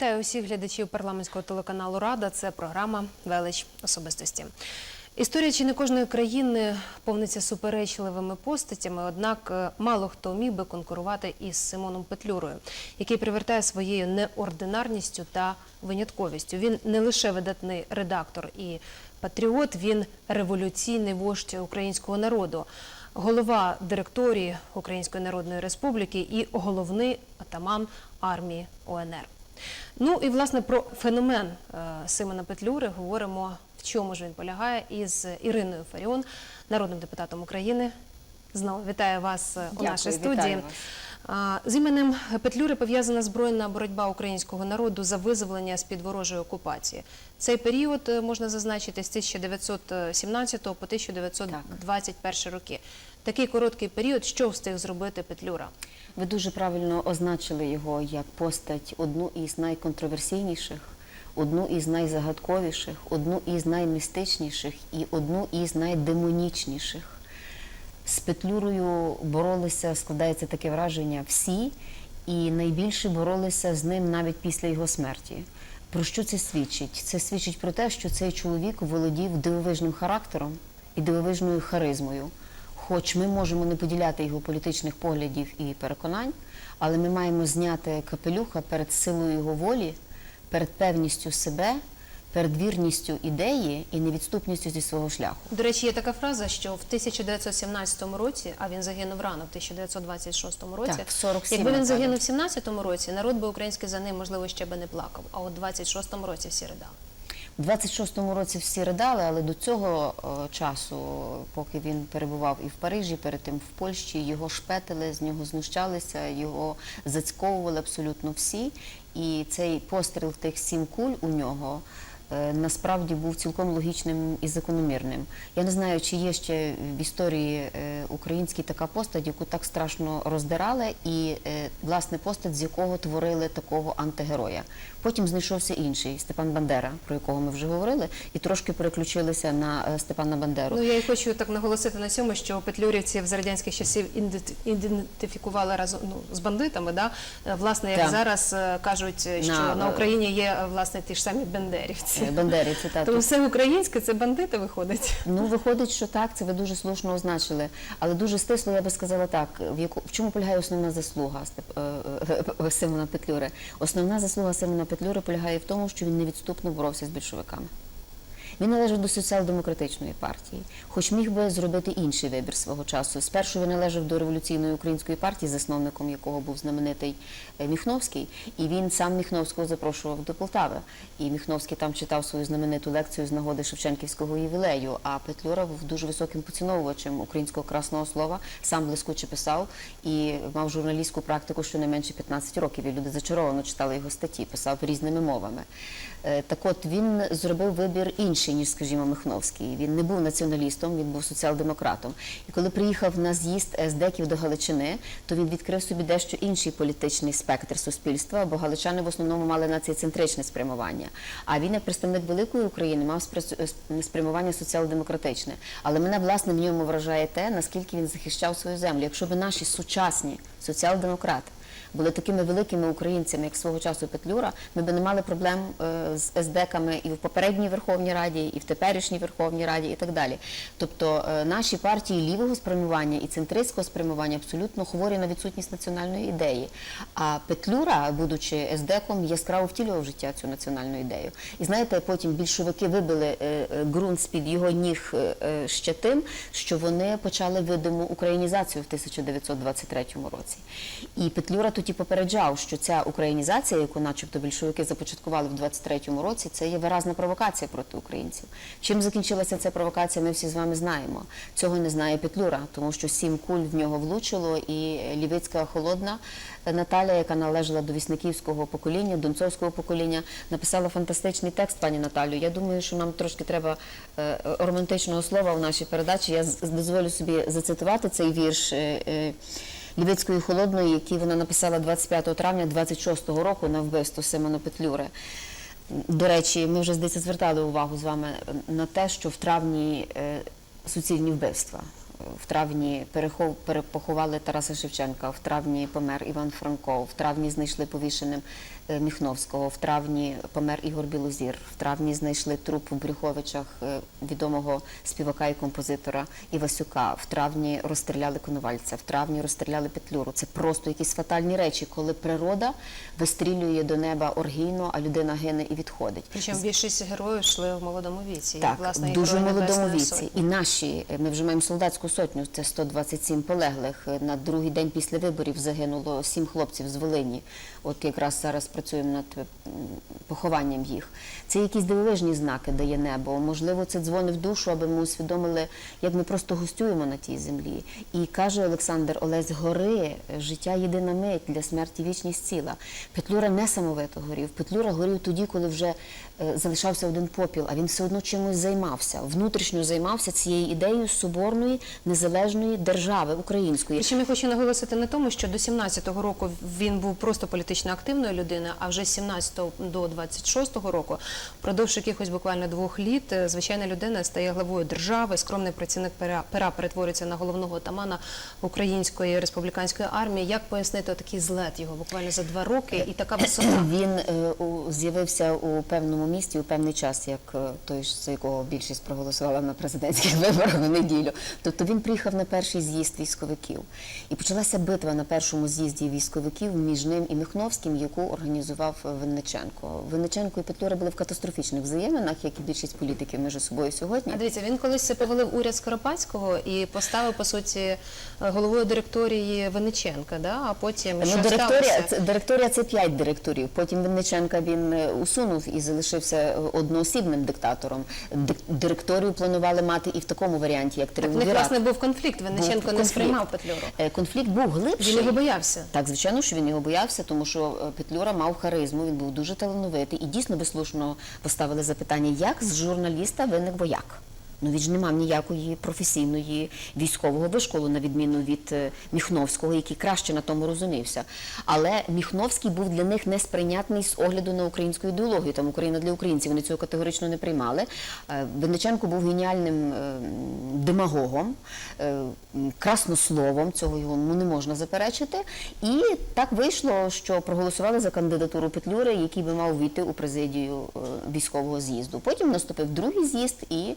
Вітаю усіх глядачів парламентського телеканалу Рада. Це програма Велич особистості. Історія чи не кожної країни повниться суперечливими постатями, однак е, мало хто міг би конкурувати із Симоном Петлюрою, який привертає своєю неординарністю та винятковістю. Він не лише видатний редактор і патріот, він революційний вождь українського народу, голова директорії Української Народної Республіки і головний атаман армії ОНР. Ну і власне про феномен е, Симона Петлюри говоримо, в чому ж він полягає із Іриною Фаріон, народним депутатом України. Знову вітаю вас е, у Дякую, нашій студії. вас. З іменем Петлюри пов'язана збройна боротьба українського народу за визволення з під ворожої окупації. Цей період е, можна зазначити з 1917 по 1921 роки. Такий короткий період, що встиг зробити Петлюра? Ви дуже правильно означили його як постать одну із найконтроверсійніших, одну із найзагадковіших, одну із наймістичніших і одну із найдемонічніших. З Петлюрою боролися, складається таке враження, всі, і найбільше боролися з ним навіть після його смерті. Про що це свідчить? Це свідчить про те, що цей чоловік володів дивовижним характером і дивовижною харизмою. Хоч ми можемо не поділяти його політичних поглядів і переконань, але ми маємо зняти капелюха перед силою його волі, перед певністю себе, перед вірністю ідеї і невідступністю зі свого шляху. До речі, є така фраза, що в 1917 році, а він загинув рано, в 1926 році. Так, в 47 Якби він загинув в 17 році, народ би український за ним, можливо, ще би не плакав. А в 26 році всі ридали. У 26-му році всі ридали, але до цього е, часу, поки він перебував і в Парижі, перед тим в Польщі, його шпетили, з нього знущалися, його зацьковували абсолютно всі. І цей постріл тих сім куль у нього насправді був цілком логічним і закономірним. Я не знаю, чи є ще в історії е, українській така постать, яку так страшно роздирали, і е, власне постать, з якого творили такого антигероя. Потім знайшовся інший Степан Бандера, про якого ми вже говорили, і трошки переключилися на е, Степана Бандеру. Ну я і хочу так наголосити на цьому, що петлюрівців з радянських часів ідент- ідентифікували разом ну, з бандитами. Да? Е, Власне, як Так. зараз е, кажуть, е, що На, на, е, Україні є е, власне ті ж самі бандерівці. Е, Бандерівці, так. То все українське це бандити виходить. Ну, виходить, що так, це ви дуже слушно означили. Але дуже стисло, я би сказала так, в, яку, в чому полягає основна заслуга е, е, Симона Петлюри? Основна заслуга Симона Петлюри полягає в тому, що він невідступно боровся з більшовиками. Він належав до соціал-демократичної партії, хоч міг би зробити інший вибір свого часу. Спершу він належав до революційної української партії, засновником якого був знаменитий е, Міхновський, і він сам Міхновського запрошував до Полтави. І Міхновський там читав свою знамениту лекцію з нагоди Шевченківського ювілею. А Петлюра був дуже високим поціновувачем українського красного слова, сам блискуче писав і мав журналістську практику щонайменше 15 років. І люди зачаровано читали його статті, писав різними мовами. Е, Так от він зробив вибір інший, ніж, скажімо, Михновський. Він не був націоналістом, він був соціал-демократом. І коли приїхав на з'їзд СДКів до Галичини, то він відкрив собі дещо інший політичний спектр суспільства, бо галичани в основному мали націоцентричне спрямування. А він, як представник великої України, мав е, спрямування соціал-демократичне. Але мене власне в ньому вражає те, наскільки він захищав свою землю. Якщо б наші сучасні соціал-демократи були такими великими українцями, як свого часу Петлюра, ми б не мали проблем е, з СДКами і в попередній Верховній Раді, і в теперішній Верховній Раді, і так далі. Тобто е, наші партії лівого спрямування і центристського спрямування абсолютно хворі на відсутність національної ідеї. А Петлюра, будучи СДКом, яскраво втілював в життя цю національну ідею. І знаєте, потім більшовики вибили е, ґрунт з-під його ніг ще тим, що вони почали видиму українізацію в 1923 році. І Петлюра тоді попереджав, що ця українізація, яку начебто більшовики започаткували в 23-му році, це є виразна провокація проти українців. Чим закінчилася ця провокація, ми всі з вами знаємо. Цього не знає Петлюра, тому що сім куль в нього влучило, і лівицька холодна Наталя, яка належала до вісниківського покоління, донцовського покоління, написала фантастичний текст, пані Наталю. Я думаю, що нам трошки треба е, романтичного слова в нашій передачі. Я дозволю собі зацитувати цей вірш. Е, холодної, який вона написала 25 травня 26-го року на вбивство Симона Петлюри. До речі, ми вже здається звертали увагу з вами на те, що в травні е, суцільні вбивства. В травні перехов, перепоховали Тараса Шевченка, в травні помер Іван Франко, в травні знайшли повішеним Міхновського, в травні помер Ігор Білозір, в травні знайшли труп у Брюховичах е, відомого співака і композитора Івасюка, в травні розстріляли Коновальця, в травні розстріляли Петлюру. Це просто якісь фатальні речі, коли природа вистрілює до неба оргійно, а людина гине і відходить. Причому більшість героїв йшли в молодому віці. Так, власне, дуже Герої молодому віці. Сотні. І наші, е, ми вже маємо солдатську сотню, це 127 полеглих. Е, На другий день після виборів загинуло сім хлопців з Волині. От якраз зараз працюємо над е, похованням їх. Це якісь дивовижні знаки дає небо. Можливо, це дзвони в душу, аби ми усвідомили, як ми просто гостюємо на тій землі. І каже Олександр Олесь, гори, життя єдина мить для смерті вічність ціла. Петлюра несамовито горів. Петлюра горів тоді, коли вже залишався один попіл, а він все одно чимось займався. Внутрішньо займався цією ідеєю соборної незалежної держави української. Причому я хочу наголосити на тому, що до 17-го року він був просто політично активною людиною, а вже з 17 до 26-го року, впродовж якихось буквально двох літ, е, звичайна людина стає главою держави, скромний працівник пера, пера перетворюється на головного отамана української республіканської армії. Як пояснити такий злет його буквально за два роки і така висота? Він е, у- з'явився у певному місті у певний час, як е, той, за якого більшість проголосувала на президентських виборах в неділю. Тобто він приїхав на перший з'їзд військовиків. І почалася битва на першому з'їзді військовиків між ним і Михновським, яку організував е, Винниченко. Винниченко і Петлюра були в катастрофічних взаєминах, як і більшість політиків між собою сьогодні. А дивіться, він колись повалив уряд Скоропадського і поставив по суті е, головою директорії Винниченка. Да? А потім Ну, що директорія, це, директорія це п'ять директорів. Потім Винниченка він усунув і залишився е, одноосібним диктатором. Дик- Директорію планували мати і в такому варіанті, як Так в них власне був конфлікт. Винниченко Був не сприймав Петлюру. Е, Конфлікт був глибший. Він його боявся. Так, звичайно, що він його боявся, тому що е, Петлюра мав харизму, він був дуже талановитий і дійсно безслушно поставили запитання, як з журналіста виник вояк. Ну він ж не мав ніякої професійної військового вишколу, на відміну від е, Міхновського, який краще на тому розумівся. Але Міхновський був для них несприйнятний з огляду на українську ідеологію. Там Україна для українців вони цього категорично не приймали. Е, Винниченко був геніальним е, демагогом, краснословом, цього його ну, не можна заперечити. І так вийшло, що проголосували за кандидатуру Петлюри, який би мав війти у президію військового з'їзду. Потім наступив другий з'їзд, і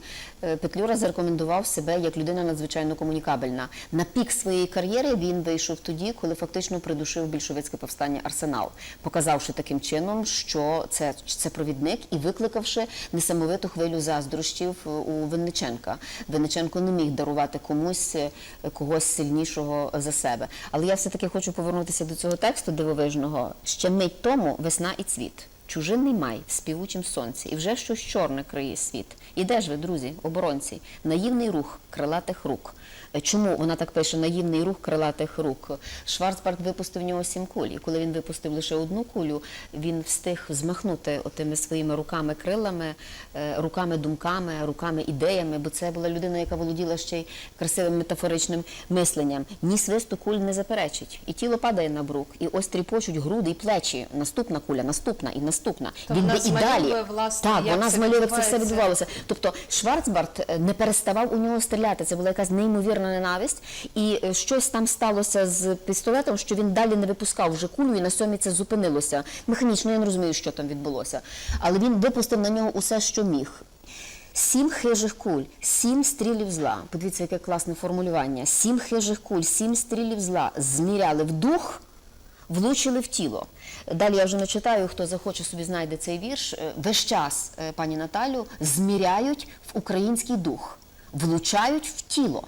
Петлюра зарекомендував себе як людина надзвичайно комунікабельна. На пік своєї кар'єри він вийшов тоді, коли фактично придушив більшовицьке повстання Арсенал, показавши таким чином, що це, це провідник і викликавши несамовиту хвилю заздрощів е, у Винниченка. Винниченко не міг дарувати комусь е, когось сильнішого за себе. Але я все-таки хочу повернутися до цього тексту дивовижного. Ще мить тому весна і цвіт. Чужинний май в співучім сонці, і вже щось чорне криє світ. І де ж ви, друзі, оборонці? Наївний рух крилатих рук. Е, Чому вона так пише наївний рух крилатих рук? Шварцбард випустив в нього сім куль. І коли він випустив лише одну кулю, він встиг змахнути отими своїми руками крилами, е, руками думками, руками ідеями, бо це була людина, яка володіла ще й красивим метафоричним мисленням. Ні свисту куль не заперечить. І тіло падає на брук, і ось тріпочуть груди і плечі. Наступна куля, наступна і наступна. То він би і далі. власне, так, вона це це все відбувалося. Тобто Шварцбард е, не переставав у нього стріляти. Це була якась неймовірна ненависть. І е, щось там сталося з пістолетом, що він далі не випускав вже кулю, і на сьомій це зупинилося. Механічно я не розумію, що там відбулося. Але він випустив на нього усе, що міг. Сім хижих куль, сім стрілів зла. Подивіться, яке класне формулювання. Сім хижих куль, сім стрілів зла зміряли в дух, влучили в тіло. Далі я вже не читаю, хто захоче собі знайде цей вірш. Е, Весь час, е, пані Наталю, зміряють в український дух, влучають в тіло.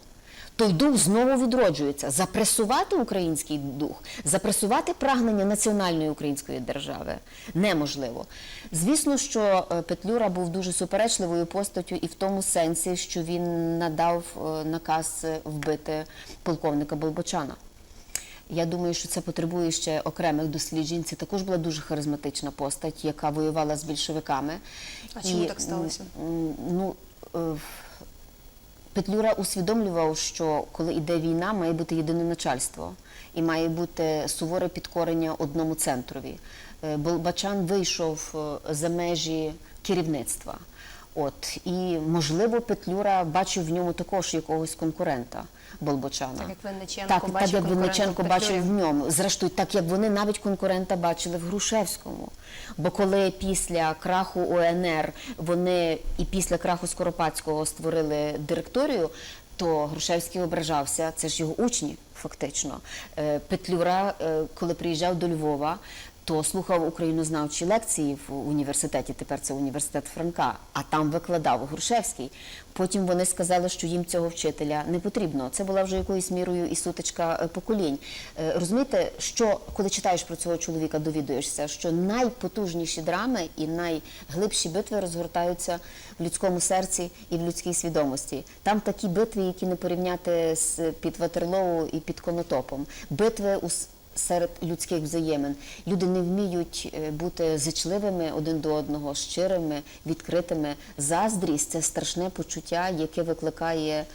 Той дух знову відроджується. Запресувати український дух, запресувати прагнення національної української держави неможливо. Звісно, що е, Петлюра був дуже суперечливою постаттю і в тому сенсі, що він надав е, наказ е, вбити полковника Болбочана. Я думаю, що це потребує ще окремих досліджень. Це також була дуже харизматична постать, яка воювала з більшовиками. А чому так сталося? Ну, Петлюра усвідомлював, що коли йде війна, має бути єдине начальство і має бути суворе підкорення одному центрові. Е, Болбачан вийшов е, за межі керівництва. От і можливо, Петлюра бачив в ньому також якогось конкурента Болбочана. Так як Винниченко так, так як Винниченко бачив в ньому. Зрештою, так як вони навіть конкурента бачили в Грушевському. Бо коли після краху ОНР вони і після краху Скоропадського створили директорію, то Грушевський ображався, це ж його учні, фактично. Е, Петлюра, е, коли приїжджав до Львова, то слухав українознавчі лекції в університеті. Тепер це університет Франка, а там викладав Грушевський. Потім вони сказали, що їм цього вчителя не потрібно. Це була вже якоюсь мірою і сутичка е, поколінь. Е, Розумієте, що коли читаєш про цього чоловіка, довідуєшся, що найпотужніші драми і найглибші битви розгортаються в людському серці і в людській свідомості. Там такі битви, які не порівняти з під Ватерлоу і під Конотопом. Битви у серед людських взаємин. Люди не вміють е, бути зичливими один до одного, щирими, відкритими. Заздрість це страшне почуття, яке викликає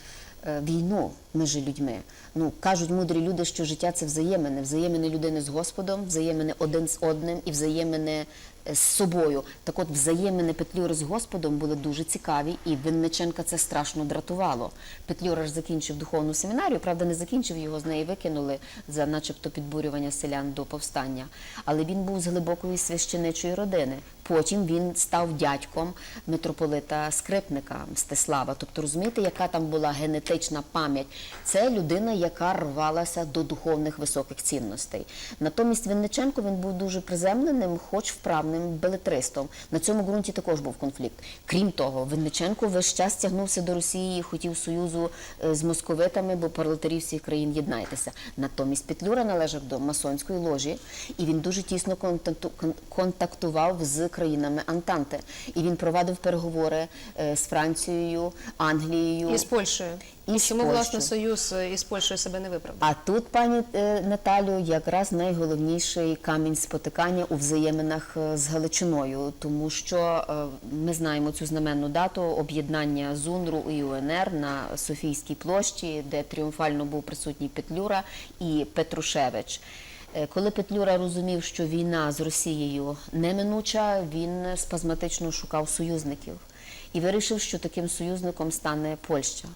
е, війну між людьми. Ну кажуть мудрі люди, що життя це взаємини, взаємини людини з Господом, взаємини один з одним і взаємини е, з собою. Так от взаємини Петлюри з Господом були дуже цікаві, і Винниченка це страшно дратувало. Петлюра ж закінчив духовну семінарію, правда, не закінчив його, з неї викинули за начебто підбурювання селян до повстання. Але він був з глибокої священичої родини. Потім він став дядьком митрополита Скрипника Мстислава. Тобто, розумієте, яка там була генетична пам'ять? Це людина, яка рвалася до духовних високих цінностей. Натомість Винниченко він був дуже приземленим, хоч вправним белетристом. На цьому ґрунті також був конфлікт. Крім того, Винниченко весь час тягнувся до Росії, хотів союзу е, з московитами, бо пролетарі всіх країн єднайтеся. Натомість Петлюра належав до масонської ложі, і він дуже тісно контакту- контактував з країнами Антанти. І він провадив переговори е, з Францією, Англією. І з Польщею. І чому власне союз е, із Польщею себе не виправдав? А тут, пані е, Наталю, якраз найголовніший камінь спотикання у взаєминах е, з Галичиною, тому що е, ми знаємо цю знаменну дату об'єднання ЗУНРу і УНР на Софійській площі, де тріумфально був присутній Петлюра і Петрушевич. Коли Петлюра розумів, що війна з Росією неминуча, він спазматично шукав союзників і вирішив, що таким союзником стане Польща.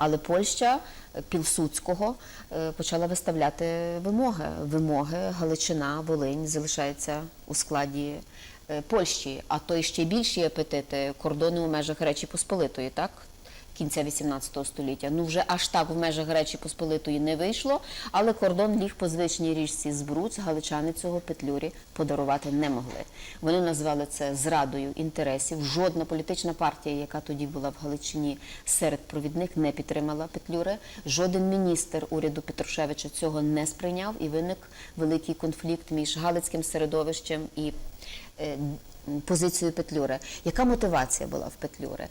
Але Польща е, Пілсудського е, почала виставляти вимоги. Вимоги Галичина, Волинь залишається у складі е, Польщі, а то й ще більші апетити кордони у межах Речі Посполитої, так? Кінця 18 століття. Ну вже аж так в межах Речі Посполитої не вийшло, але кордон ліг по звичній річці Збруц, галичани цього Петлюрі подарувати не могли. Вони назвали це зрадою інтересів. Жодна політична партія, яка тоді була в Галичині серед провідних, не підтримала Петлюри. Жоден міністр уряду Петрушевича цього не сприйняв, і виник великий конфлікт між галицьким середовищем і е, позицію Петлюри. Яка мотивація була в Петлюри?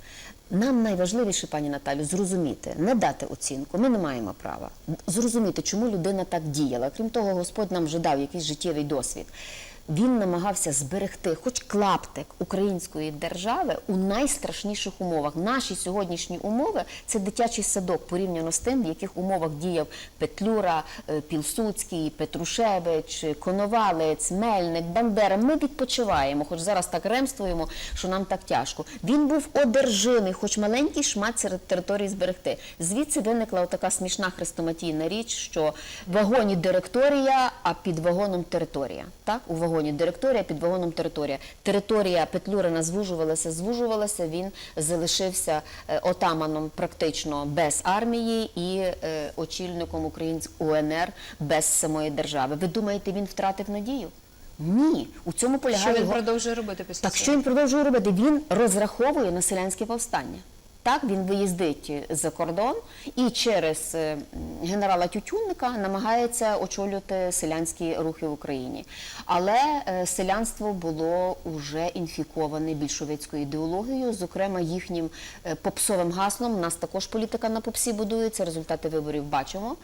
Нам найважливіше, пані Наталю, зрозуміти, не дати оцінку. Ми не маємо права зрозуміти, чому людина так діяла. Крім того, Господь нам вже дав якийсь життєвий досвід. Він намагався зберегти хоч клаптик української держави у найстрашніших умовах. Наші сьогоднішні умови це дитячий садок порівняно з тим, в яких умовах діяв Петлюра, е, Пілсудський, Петрушевич, Коновалець, Мельник, Бандера. Ми відпочиваємо, хоч зараз так ремствуємо, що нам так тяжко. Він був одержимий, хоч маленький шмат серед території зберегти. Звідси виникла така смішна хрестоматійна річ, що в вагоні директорія, а під вагоном територія. Так, у вагоні директорія, під вагоном територія. Територія Петлюрина звужувалася, звужувалася. Він залишився е, отаманом практично без армії і е, очільником українського УНР без самої держави. Ви думаєте, він втратив надію? Ні, у цьому полягає. Що він його продовжує робити після так цього? що він продовжує робити? Він розраховує на селянське повстання. Так, він виїздить за кордон і через е, генерала Тютюнника намагається очолювати селянські рухи в Україні. Але е, селянство було уже інфіковане більшовицькою ідеологією, зокрема їхнім е, попсовим гаслом. У нас також політика на попсі будується. Результати виборів бачимо.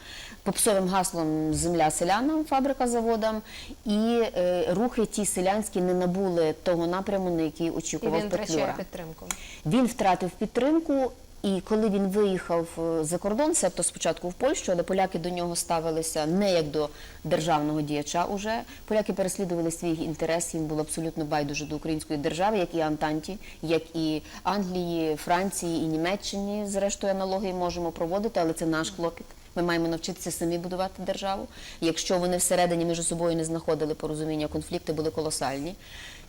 Попсовим гаслом земля селянам, фабрика заводам, і рухи ті селянські не набули того напряму, на який І очікував він Петлюра. підтримку. Він втратив підтримку І коли він виїхав е, за кордон, себто спочатку в Польщу, але поляки до нього ставилися не як до державного діяча. Уже поляки переслідували свій інтерес. Їм було абсолютно байдуже до української держави, як і Антанті, як і Англії, Франції і Німеччині. Зрештою, аналогії можемо проводити, але це наш клопіт. Ми маємо навчитися самі будувати державу. Якщо вони всередині між собою не знаходили порозуміння, конфлікти були колосальні.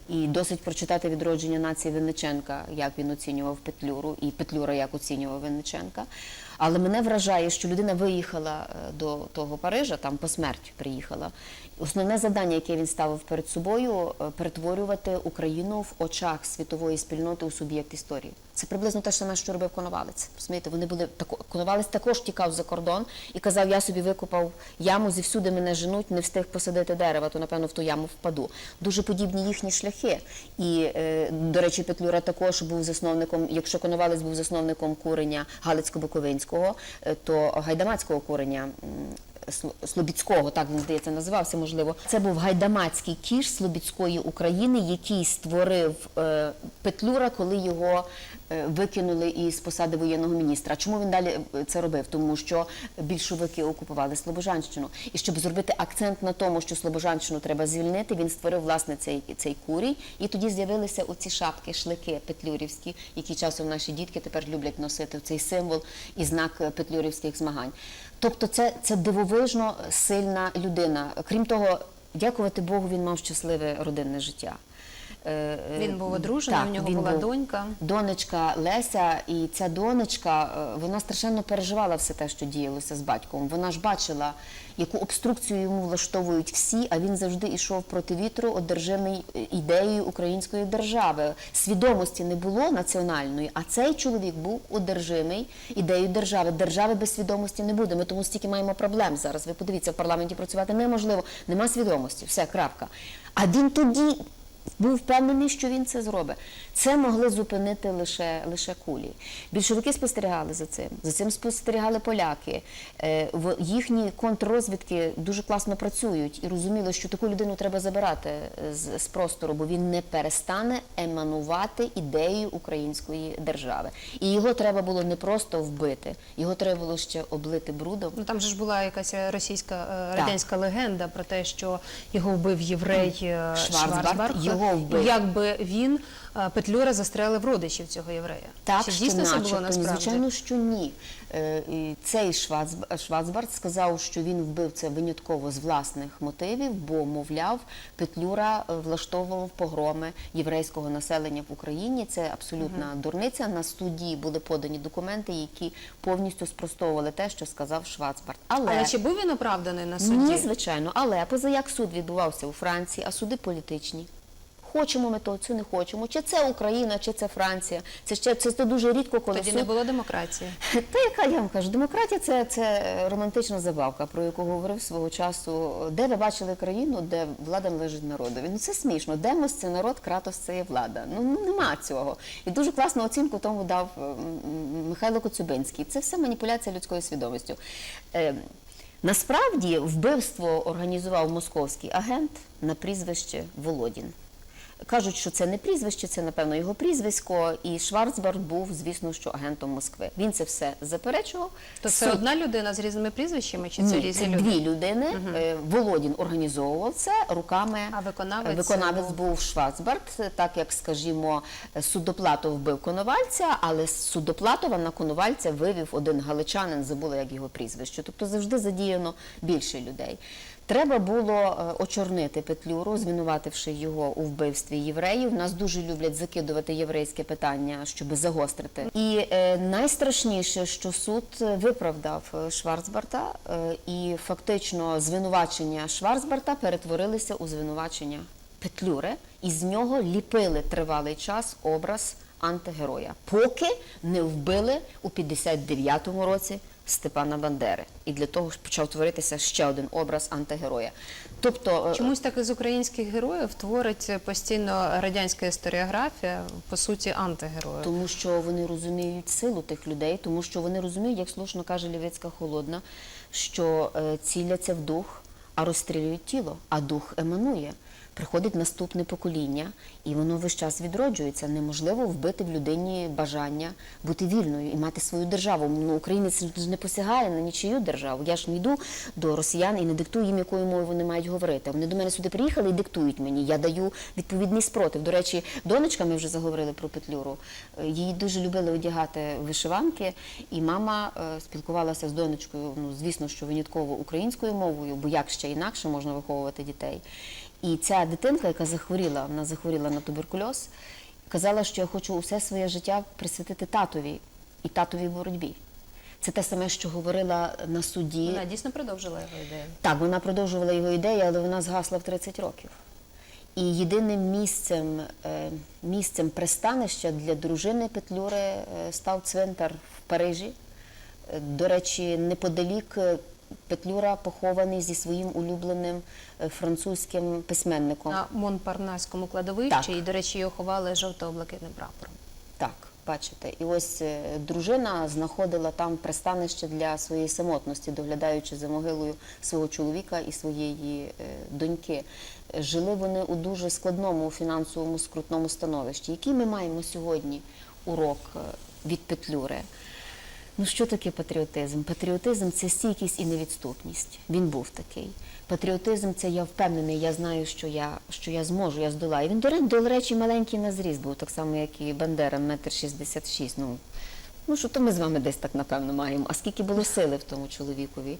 І досить прочитати відродження нації Винниченка, як він оцінював Петлюру, і Петлюра як оцінював Винниченка. Але мене вражає, що людина виїхала е, до того Парижа, там по смерті приїхала. Основне завдання, яке він ставив перед собою, е, перетворювати Україну в очах світової спільноти у суб'єкт історії. Це приблизно те ж саме, що робив Коновалець. Розумієте, вони були тако. Коновалець також тікав за кордон і казав: я собі викопав яму, зівсюди мене женуть, не встиг посадити дерева, то напевно в ту яму впаду. Дуже подібні їхні шляхи. І е, до речі, Петлюра також був засновником. Якщо Коновалець був засновником курення Галицько-Буковинського, е, то гайдамацького курення. Слобідського, так він здається, називався можливо. Це був гайдамацький кіш Слобідської України, який створив е, Петлюра, коли його викинули із посади воєнного міністра. Чому він далі е, це робив? Тому що більшовики окупували Слобожанщину. І щоб зробити акцент на тому, що Слобожанщину треба звільнити, він створив власне цей, цей курій. І тоді з'явилися оці шапки, шлики петлюрівські, які часом наші дітки тепер люблять носити цей символ і знак е, петлюрівських змагань. Тобто, це, це дивовижно сильна людина. Крім того, дякувати Богу, він мав щасливе родинне життя. Е, е, Він був одружений, так, у нього була був донька. донечка Леся, і ця донечка, е, вона страшенно переживала все те, що діялося з батьком. Вона ж бачила, яку обструкцію йому влаштовують всі, а він завжди йшов проти вітру, одержимий ідеєю української держави. Свідомості не було національної, а цей чоловік був одержимий ідеєю держави. Держави без свідомості не буде. Ми тому стільки маємо проблем зараз. Ви подивіться, в парламенті працювати неможливо, нема свідомості, все, крапка. А він тоді був впевнений, що він це зробить. Це могли зупинити лише, лише кулі. Більшовики спостерігали за цим. За цим спостерігали поляки. Е, в- їхні контррозвідки дуже класно працюють і розуміли, що таку людину треба забирати е, з, з простору, бо він не перестане еманувати ідеєю української держави. І його треба було не просто вбити, його треба було ще облити брудом. Ну там же ж була якась російська е, радянська легенда про те, що його вбив єврей Шварцбард Шварцбард. Його вбив. Якби він е, Петлюра застрелив родичів цього єврея. Так, Чи дійсно це було насправді? Звичайно, що ні. Е, Цей Швацбард сказав, що він вбив це винятково з власних мотивів, бо, мовляв, Петлюра е, влаштовував погроми єврейського населення в Україні. Це абсолютна дурниця. На суді були подані документи, які повністю спростовували те, що сказав Швацбард. Але чи був він оправданий на суді? Ні, звичайно, але позаяк суд відбувався у Франції, а суди політичні. Хочемо ми то, чи не хочемо. Чи це Україна, чи це Франція. Це ще це, це дуже рідко, коли Тоді суд... не було демократії. Та яка я вам кажу, демократія це, це романтична забавка, про яку говорив свого часу. Де ви бачили країну, де влада належить народові? Ну це смішно. Демос це народ, кратос це є влада. Ну нема цього. І дуже класну оцінку тому дав Михайло Коцюбинський. Це все маніпуляція людською свідомістю. Е, Насправді вбивство організував московський агент на прізвище Володін. Кажуть, що це не прізвище, це напевно його прізвисько. І Шварцбард був, звісно, що агентом Москви. Він це все заперечував. То це Суд- одна людина з різними прізвищами, чи це Ні, різні люди? дві людини. Е, Володін організовував це руками. А виконавець виконавець був? був Шварцбард, так як, скажімо, Судоплатов вбив Коновальця, але Судоплатова на Коновальця вивів один галичанин, забула як його прізвище. Тобто завжди задіяно більше людей. Треба було е, очорнити Петлюру, звинувативши його у вбивстві євреїв. Нас дуже люблять закидувати єврейське питання, щоб загострити. І е, найстрашніше, що суд е, виправдав Шварцбарта, і фактично звинувачення Шварцбарта перетворилися у звинувачення Петлюри, і з нього ліпили тривалий час образ антигероя, поки не вбили у 59-му році Степана Бандери. І для того почав творитися ще один образ антигероя. Тобто, е, Чомусь так із українських героїв творить постійно радянська історіографія, по суті, антигероїв. Тому що вони розуміють силу тих людей, тому що вони розуміють, як слушно каже Лівицька Холодна, що е, ціляться в дух, а розстрілюють тіло, а дух еманує. Приходить наступне покоління, і воно весь час відроджується. Неможливо вбити в людині бажання бути вільною і мати свою державу. Ну, українець не посягає на нічию державу. Я ж не йду до росіян і не диктую їм, якою мовою вони мають говорити. Вони до мене сюди приїхали і диктують мені. Я даю відповідний спротив. До речі, донечка, ми вже заговорили про Петлюру. е, Її дуже любили одягати вишиванки, і мама е, спілкувалася з донечкою. Ну, звісно, що винятково українською мовою, бо як ще інакше можна виховувати дітей. І ця дитинка, яка захворіла, вона захворіла на туберкульоз, казала, що я хочу усе своє життя присвятити татові і татовій боротьбі. Це те саме, що говорила на суді. Вона дійсно продовжила його ідею. Так, вона продовжувала його ідею, але вона згасла в 30 років. І єдиним місцем, е, місцем пристанища для дружини Петлюри е, став цвинтар в Парижі. Е, До речі, неподалік Петлюра похований зі своїм улюбленим е, французьким письменником. На Монпарнаському кладовищі, Так. і, до речі, його ховали жовто-блакитним прапором. Так, бачите, і ось е, дружина знаходила там пристанище для своєї самотності, доглядаючи за могилою свого чоловіка і своєї е, доньки. Жили вони у дуже складному фінансовому скрутному становищі. Який ми маємо сьогодні урок від Петлюри? Ну що таке патріотизм? Патріотизм це стійкість і невідступність. Він був такий. Патріотизм це я впевнений, я знаю, що я, що я зможу, я здолаю. Він, до речі, маленький на зріст був, так само, як і Бандера, метр шістдесят шість. Ну, ну що то ми з вами десь так напевно маємо. А скільки було сили в тому чоловікові?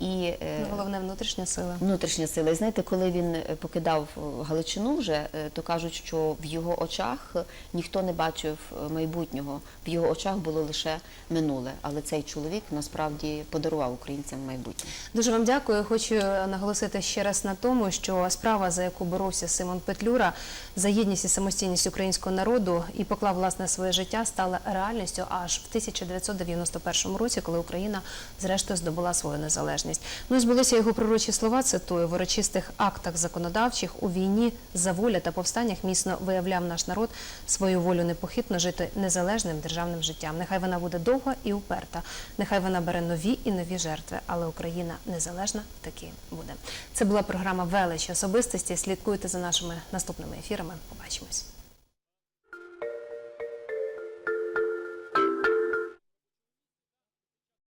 І, е, Ну, Головне внутрішня сила. Внутрішня сила. І знаєте, коли він е, покидав е, Галичину вже, то кажуть, що в його очах ніхто не бачив майбутнього. В його очах було лише минуле. Але цей чоловік насправді подарував українцям майбутнє. Дуже вам дякую. Хочу наголосити ще раз на тому, що справа, за яку боровся Симон Петлюра, за єдність і самостійність українського народу і поклав власне своє життя, стала реальністю аж в 1991 році, коли Україна зрештою здобула свою незалежність. Ну і збулися його пророчі слова. Цитую в урочистих актах законодавчих у війні за воля та повстаннях міцно виявляв наш народ свою волю непохитно жити незалежним державним життям. Нехай вона буде довга і уперта. Нехай вона бере нові і нові жертви, але Україна незалежна таки буде. Це була програма Велич особистості. Слідкуйте за нашими наступними ефірами. Побачимось.